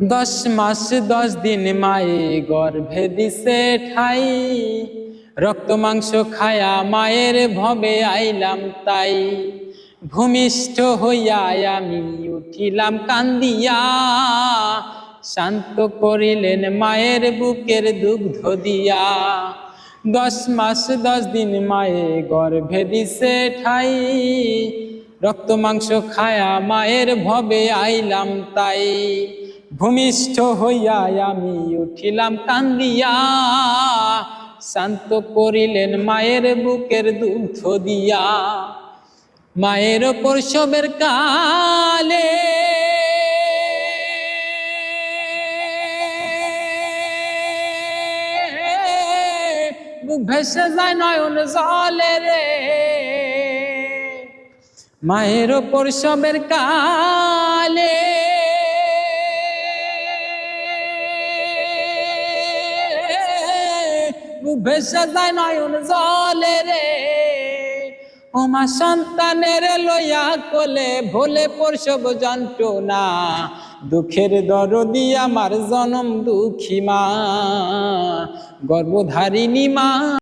দশ মাস, দশ দিন মায়ে গর্ভে দিছে ঠাই। রক্ত মাংস খায়া মায়ের ভবে আইলাম তাই। ভূমিষ্ঠ হইয়া আমি উঠিলাম কান্দিয়া। শান্ত করিলেন মায়ের বুকের দুগ্ধ দিয়া। দশ মাস, দশ দিন মায়ে গর্ভে দিছে ঠাই। রক্ত মাংস খায়া মায়ের ভবে আইলাম তাই। ভূমিষ্ঠ হইয়া আমি উঠিলাম কান্দিয়া, শান্ত করিলেন মায়ের বুকের দুগ্ধ দিয়া। মায়ের ওপর সবের কালে ভেসে যায় নয়ন জলে রে। মায়ের ওপর সবের কালে ভেসে যায় নয়ন জলে রে। ওমা সন্তানের লইয়া কোলে ভোলে পরশব যন্ত্রণা। দুঃখের দরদি আমার জনম দুঃখী মা। গর্ভধারিণী মা।